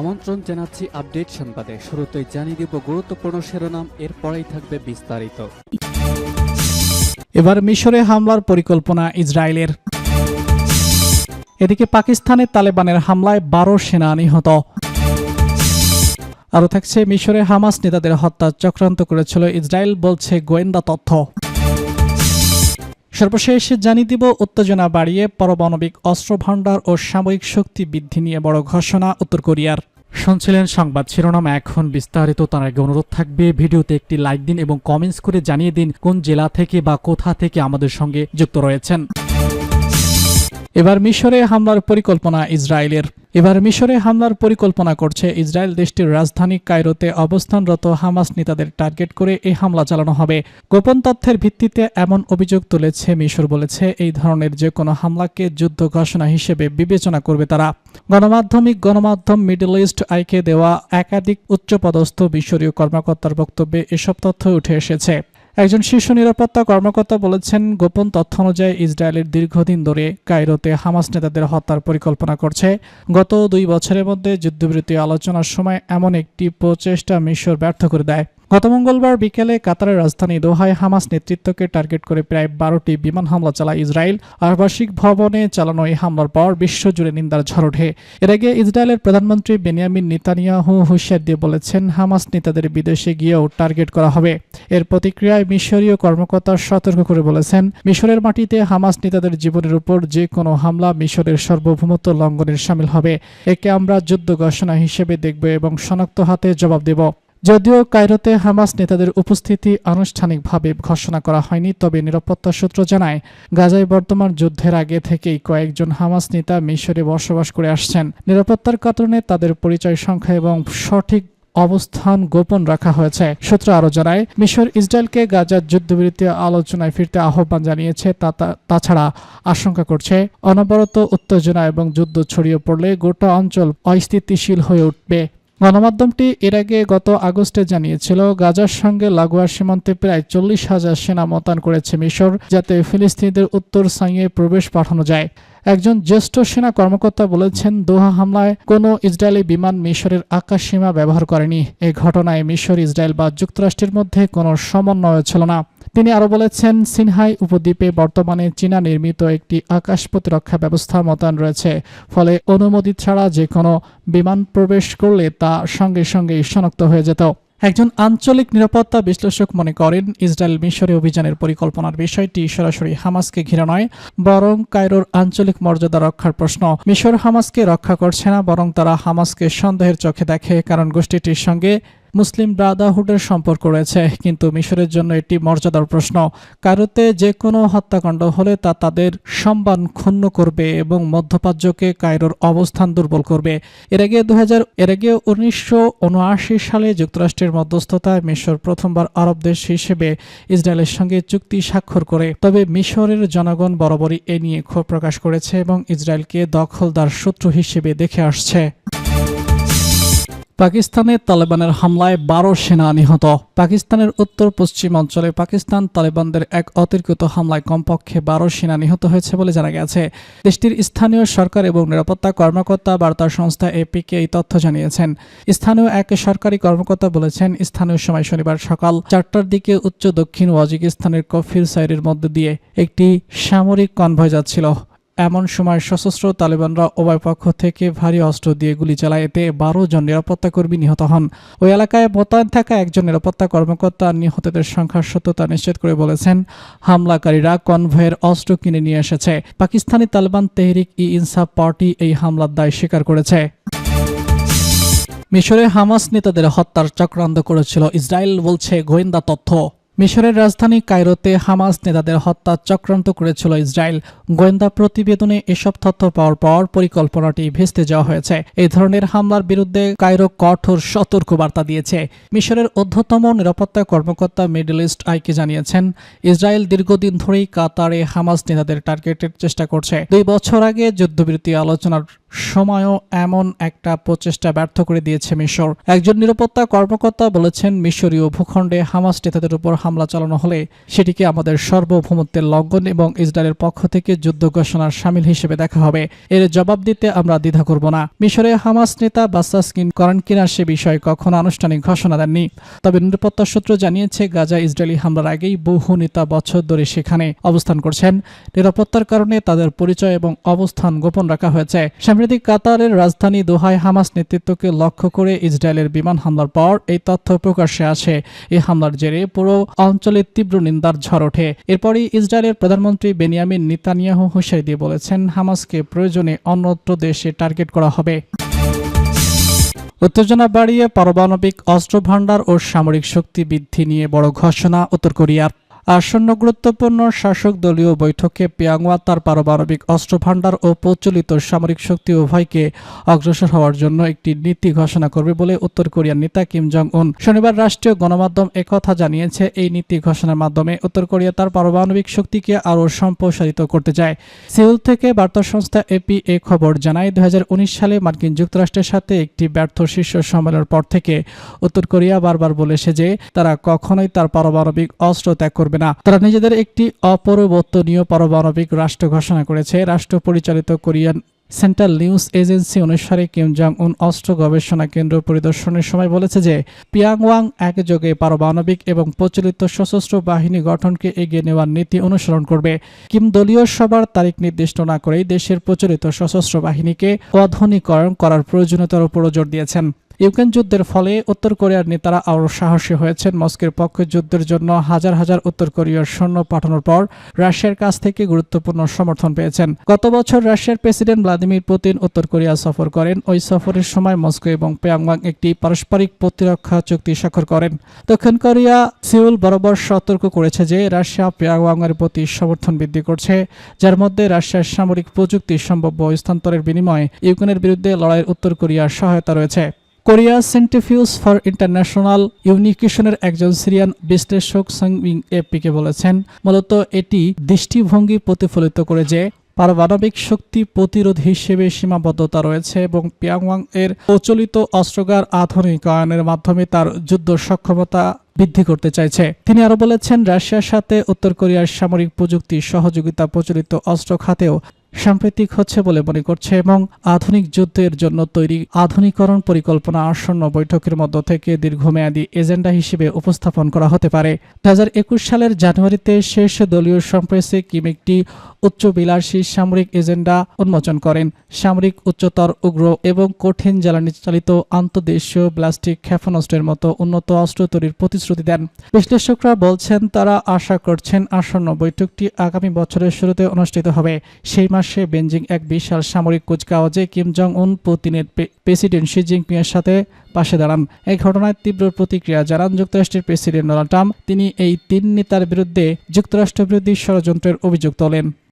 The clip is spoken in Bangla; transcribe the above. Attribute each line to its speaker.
Speaker 1: আমন্ত্রণ জানাচ্ছি আপডেট সংবাদে শুরুতেই জানিয়ে দেব গুরুত্বপূর্ণ শিরোনাম এরপরেই থাকবে বিস্তারিত এবার মিশরে হামলার পরিকল্পনা ইসরায়েলের এদিকে পাকিস্তানে তালেবানের হামলায় বারো সেনা নিহত আরও থাকছে মিশরে হামাস নেতাদের হত্যা চক্রান্ত করেছিল ইসরায়েল বলছে গোয়েন্দা তথ্য সর্বশেষ জানিয়ে দিব উত্তেজনা বাড়িয়ে পরমাণবিক ভাণ্ডার ও সাময়িক শক্তি বৃদ্ধি নিয়ে বড় ঘোষণা উত্তর কোরিয়ার শুনছিলেন সংবাদ শিরোনাম এখন বিস্তারিত তার আগে অনুরোধ থাকবে ভিডিওতে একটি লাইক দিন এবং কমেন্টস করে জানিয়ে দিন কোন জেলা থেকে বা কোথা থেকে আমাদের সঙ্গে যুক্ত রয়েছেন এবার মিশরে হামলার পরিকল্পনা ইসরায়েলের এবার মিশরে হামলার পরিকল্পনা করছে ইসরায়েল দেশটির রাজধানী কায়রোতে অবস্থানরত হামাস নেতাদের টার্গেট করে এই হামলা চালানো হবে গোপন তথ্যের ভিত্তিতে এমন অভিযোগ তুলেছে মিশর বলেছে এই ধরনের যে কোনো হামলাকে যুদ্ধ ঘোষণা হিসেবে বিবেচনা করবে তারা গণমাধ্যমিক গণমাধ্যম মিডল ইস্ট আইকে দেওয়া একাধিক উচ্চপদস্থ মিশরীয় কর্মকর্তার বক্তব্যে এসব তথ্য উঠে এসেছে একজন শীর্ষ নিরাপত্তা কর্মকর্তা বলেছেন গোপন তথ্য অনুযায়ী ইসরায়েলের দীর্ঘদিন ধরে কায়রোতে হামাস নেতাদের হত্যার পরিকল্পনা করছে গত দুই বছরের মধ্যে যুদ্ধবিরতি আলোচনার সময় এমন একটি প্রচেষ্টা মিশর ব্যর্থ করে দেয় গত মঙ্গলবার বিকেলে কাতারের রাজধানী দোহায় হামাস নেতৃত্বকে টার্গেট করে প্রায় বারোটি বিমান হামলা চালায় ইসরায়েল আবাসিক ভবনে চালানো এই হামলার পর বিশ্বজুড়ে নিন্দার ঝড় ওঠে এর আগে ইসরায়েলের প্রধানমন্ত্রী বেনিয়ামিন নিতানিয়াহু হুঁশিয়ার দিয়ে বলেছেন হামাস নেতাদের বিদেশে গিয়েও টার্গেট করা হবে এর প্রতিক্রিয়ায় মিশরীয় কর্মকর্তা সতর্ক করে বলেছেন মিশরের মাটিতে হামাস নেতাদের জীবনের উপর যে কোনো হামলা মিশরের সার্বভৌমত্ব লঙ্ঘনের সামিল হবে একে আমরা যুদ্ধ ঘোষণা হিসেবে দেখব এবং শনাক্ত হাতে জবাব দেব যদিও কায়রোতে হামাস নেতাদের উপস্থিতি আনুষ্ঠানিকভাবে ঘোষণা করা হয়নি তবে নিরাপত্তা সূত্র জানায় গাজায় বর্তমান যুদ্ধের আগে থেকেই কয়েকজন হামাস নেতা মিশরে বসবাস করে আসছেন নিরাপত্তার কারণে তাদের পরিচয় সংখ্যা এবং সঠিক অবস্থান গোপন রাখা হয়েছে সূত্র আরও জানায় মিশর ইসরায়েলকে গাজার যুদ্ধবিরতি আলোচনায় ফিরতে আহ্বান জানিয়েছে তাছাড়া আশঙ্কা করছে অনবরত উত্তেজনা এবং যুদ্ধ ছড়িয়ে পড়লে গোটা অঞ্চল অস্থিতিশীল হয়ে উঠবে গণমাধ্যমটি এর আগে গত আগস্টে জানিয়েছিল গাজার সঙ্গে লাগোয়া সীমান্তে প্রায় চল্লিশ হাজার সেনা মোতায়েন করেছে মিশর যাতে ফিলিস্তিনিদের উত্তর সাইয়ে প্রবেশ পাঠানো যায় একজন জ্যেষ্ঠ সেনা কর্মকর্তা বলেছেন দোহা হামলায় কোনো ইসরায়েলি বিমান মিশরের আকাশ সীমা ব্যবহার করেনি এ ঘটনায় মিশর ইসরায়েল বা যুক্তরাষ্ট্রের মধ্যে কোনো সমন্বয় ছিল না তিনি আরও বলেছেন সিনহাই উপদ্বীপে বর্তমানে চীনা নির্মিত একটি আকাশ প্রতিরক্ষা ব্যবস্থা মোতায়েন রয়েছে ফলে অনুমতি ছাড়া যে কোনো বিমান প্রবেশ করলে তা সঙ্গে সঙ্গে শনাক্ত হয়ে যেত একজন আঞ্চলিক নিরাপত্তা বিশ্লেষক মনে করেন ইসরায়েল মিশরে অভিযানের পরিকল্পনার বিষয়টি সরাসরি হামাসকে ঘিরে নয় বরং কায়রোর আঞ্চলিক মর্যাদা রক্ষার প্রশ্ন মিশর হামাসকে রক্ষা করছে না বরং তারা হামাসকে সন্দেহের চোখে দেখে কারণ গোষ্ঠীটির সঙ্গে মুসলিম ব্রাদারহুডের সম্পর্ক রয়েছে কিন্তু মিশরের জন্য এটি মর্যাদার প্রশ্ন কারোতে যে কোনো হত্যাকাণ্ড হলে তা তাদের সম্মান ক্ষুণ্ণ করবে এবং মধ্যপ্রাচ্যকে কায়রোর অবস্থান দুর্বল করবে এর আগে দু এর আগে উনিশশো সালে যুক্তরাষ্ট্রের মধ্যস্থতায় মিশর প্রথমবার আরব দেশ হিসেবে ইসরায়েলের সঙ্গে চুক্তি স্বাক্ষর করে তবে মিশরের জনগণ বরাবরই এ নিয়ে ক্ষোভ প্রকাশ করেছে এবং ইসরায়েলকে দখলদার শত্রু হিসেবে দেখে আসছে পাকিস্তানে তালেবানের হামলায় বারো সেনা নিহত পাকিস্তানের উত্তর পশ্চিম অঞ্চলে পাকিস্তান তালেবানদের এক অতিরিক্ত হামলায় কমপক্ষে বারো সেনা নিহত হয়েছে বলে জানা গেছে দেশটির স্থানীয় সরকার এবং নিরাপত্তা কর্মকর্তা বার্তা সংস্থা এপিকে এই তথ্য জানিয়েছেন স্থানীয় এক সরকারি কর্মকর্তা বলেছেন স্থানীয় সময় শনিবার সকাল চারটার দিকে উচ্চ দক্ষিণ ওয়াজিকিস্তানের কফির সাইরের মধ্যে দিয়ে একটি সামরিক কনভয় যাচ্ছিল এমন সময় সশস্ত্র তালেবানরা উভয় পক্ষ থেকে ভারী অস্ত্র দিয়ে গুলি চালায় এতে বারো জন নিরাপত্তা কর্মী নিহত হন ওই এলাকায় মোতায়েন থাকা একজন নিরাপত্তা কর্মকর্তা নিহতদের সংখ্যার সত্যতা নিশ্চিত করে বলেছেন হামলাকারীরা কনভয়ের অস্ত্র কিনে নিয়ে এসেছে পাকিস্তানি তালেবান তেহরিক ই ইনসাফ পার্টি এই হামলার দায় স্বীকার করেছে মিশরে হামাস নেতাদের হত্যার চক্রান্ত করেছিল ইসরায়েল বলছে গোয়েন্দা তথ্য মিশরের রাজধানী কায়রোতে হামাস নেতাদের হত্যা চক্রান্ত করেছিল ইসরায়েল গোয়েন্দা প্রতিবেদনে এসব তথ্য পাওয়ার পর পরিকল্পনাটি ভেস্তে যাওয়া হয়েছে এই ধরনের হামলার বিরুদ্ধে কায়রো কঠোর সতর্ক বার্তা দিয়েছে মিশরের অধ্যতম নিরাপত্তা কর্মকর্তা মিডল ইস্ট আইকে জানিয়েছেন ইসরায়েল দীর্ঘদিন ধরেই কাতারে হামাস নেতাদের টার্গেটের চেষ্টা করছে দুই বছর আগে যুদ্ধবিরতি আলোচনার সময়ও এমন একটা প্রচেষ্টা ব্যর্থ করে দিয়েছে মিশর একজন নিরাপত্তা কর্মকর্তা বলেছেন মিশরীয় ভূখণ্ডে হামাস নেতাদের উপর হামলা চালানো হলে সেটিকে আমাদের সার্বভৌমত্বের লঙ্ঘন এবং ইসরায়েলের পক্ষ থেকে যুদ্ধ ঘোষণার সামিল হিসেবে দেখা হবে এর জবাব দিতে আমরা দ্বিধা করব না মিশরে হামাস নেতা বাসাসকিন করেন কিনা সে বিষয়ে কখনো আনুষ্ঠানিক ঘোষণা দেননি তবে নিরাপত্তা সূত্র জানিয়েছে গাজা ইসরায়েলি হামলার আগেই বহু নেতা বছর ধরে সেখানে অবস্থান করছেন নিরাপত্তার কারণে তাদের পরিচয় এবং অবস্থান গোপন রাখা হয়েছে সম্প্রতি কাতারের রাজধানী দোহায় হামাস নেতৃত্বকে লক্ষ্য করে ইসরায়েলের বিমান হামলার পর এই তথ্য প্রকাশ্যে আসে এই হামলার জেরে পুরো অঞ্চলে তীব্র নিন্দার ঝড় ওঠে এরপরই ইসরায়েলের প্রধানমন্ত্রী বেনিয়ামিন নিতানিয়াহু হুসাই দিয়ে বলেছেন হামাসকে প্রয়োজনে অন্যত্র দেশে টার্গেট করা হবে উত্তেজনা বাড়িয়ে পারমাণবিক অস্ত্র ভাণ্ডার ও সামরিক শক্তি বৃদ্ধি নিয়ে বড় ঘোষণা উত্তর কোরিয়ার আসন্ন গুরুত্বপূর্ণ শাসক দলীয় বৈঠকে পিয়াংওয়া তার পারমাণবিক অস্ত্রভাণ্ডার ও প্রচলিত সামরিক শক্তি উভয়কে অগ্রসর হওয়ার জন্য একটি নীতি ঘোষণা করবে বলে উত্তর কোরিয়ার নেতা কিম জং উন শনিবার রাষ্ট্রীয় গণমাধ্যম একথা জানিয়েছে এই নীতি ঘোষণার মাধ্যমে উত্তর কোরিয়া তার পারমাণবিক শক্তিকে আরও সম্প্রসারিত করতে চায় সিউল থেকে বার্তা সংস্থা এপি এ খবর জানায় দু সালে মার্কিন যুক্তরাষ্ট্রের সাথে একটি ব্যর্থ শীর্ষ সম্মেলনের পর থেকে উত্তর কোরিয়া বারবার বলেছে যে তারা কখনোই তার পারমাণবিক অস্ত্র ত্যাগ করবে থাকবে না তারা নিজেদের একটি অপরিবর্তনীয় পারমাণবিক রাষ্ট্র ঘোষণা করেছে রাষ্ট্র পরিচালিত কোরিয়ান সেন্ট্রাল নিউজ এজেন্সি অনুসারে কিম জং উন অস্ত্র গবেষণা কেন্দ্র পরিদর্শনের সময় বলেছে যে পিয়াংওয়াং একযোগে পারমাণবিক এবং প্রচলিত সশস্ত্র বাহিনী গঠনকে এগিয়ে নেওয়ার নীতি অনুসরণ করবে কিম দলীয় সভার তারিখ নির্দিষ্ট না করেই দেশের প্রচলিত সশস্ত্র বাহিনীকে অধনীকরণ করার প্রয়োজনীয়তার উপর জোর দিয়েছেন ইউক্রেন যুদ্ধের ফলে উত্তর কোরিয়ার নেতারা আরও সাহসী হয়েছেন মস্কের পক্ষে যুদ্ধের জন্য হাজার হাজার উত্তর কোরিয়ার সৈন্য পাঠানোর পর রাশিয়ার কাছ থেকে গুরুত্বপূর্ণ সমর্থন পেয়েছেন গত বছর রাশিয়ার প্রেসিডেন্ট ভ্লাদিমির পুতিন উত্তর কোরিয়া সফর করেন ওই সফরের সময় মস্কো এবং পেয়াংওয়াং একটি পারস্পরিক প্রতিরক্ষা চুক্তি স্বাক্ষর করেন দক্ষিণ কোরিয়া সিউল বরাবর সতর্ক করেছে যে রাশিয়া এর প্রতি সমর্থন বৃদ্ধি করছে যার মধ্যে রাশিয়ার সামরিক প্রযুক্তি সম্ভাব্য স্থানান্তরের বিনিময়ে ইউক্রেনের বিরুদ্ধে লড়াইয়ের উত্তর কোরিয়ার সহায়তা রয়েছে কোরিয়া সেন্টিফিউজ ফর ইন্টারন্যাশনাল ইউনিকেশনের একজন সিরিয়ান বিশ্লেষক সাংবিং এপিকে বলেছেন মূলত এটি দৃষ্টিভঙ্গি প্রতিফলিত করে যে পারমাণবিক শক্তি প্রতিরোধ হিসেবে সীমাবদ্ধতা রয়েছে এবং পিয়াংওয়াং এর প্রচলিত অস্ত্রগার আধুনিকায়নের মাধ্যমে তার যুদ্ধ সক্ষমতা বৃদ্ধি করতে চাইছে তিনি আরও বলেছেন রাশিয়ার সাথে উত্তর কোরিয়ার সামরিক প্রযুক্তি সহযোগিতা প্রচলিত অস্ত্র খাতেও সাম্প্রতিক হচ্ছে বলে মনে করছে এবং আধুনিক যুদ্ধের জন্য তৈরি আধুনিকরণ পরিকল্পনা আসন্ন বৈঠকের মধ্য থেকে দীর্ঘমেয়াদী এজেন্ডা হিসেবে উপস্থাপন করা হতে পারে দু সালের জানুয়ারিতে শেষ দলীয় সম্প্রেসে কিম একটি উচ্চবিলাসী সামরিক এজেন্ডা উন্মোচন করেন সামরিক উচ্চতর উগ্র এবং কঠিন জ্বালানি চালিত আন্তদেশীয় প্লাস্টিক ক্ষেপণাস্ত্রের মতো উন্নত অস্ত্র তৈরির প্রতিশ্রুতি দেন বিশ্লেষকরা বলছেন তারা আশা করছেন আসন্ন বৈঠকটি আগামী বছরের শুরুতে অনুষ্ঠিত হবে সেই মাস মাসে বেঞ্জিং এক বিশাল সামরিক কুচকাওয়াজে কিম জং উন পুতিনের প্রেসিডেন্ট শি জিনপিংয়ের সাথে পাশে দাঁড়ান এই ঘটনায় তীব্র প্রতিক্রিয়া জানান যুক্তরাষ্ট্রের প্রেসিডেন্ট ডোনাল্ড ট্রাম্প তিনি এই তিন নেতার বিরুদ্ধে যুক্তরাষ্ট্র বিরোধী ষড়যন্ত্রের অভিযোগ তোলেন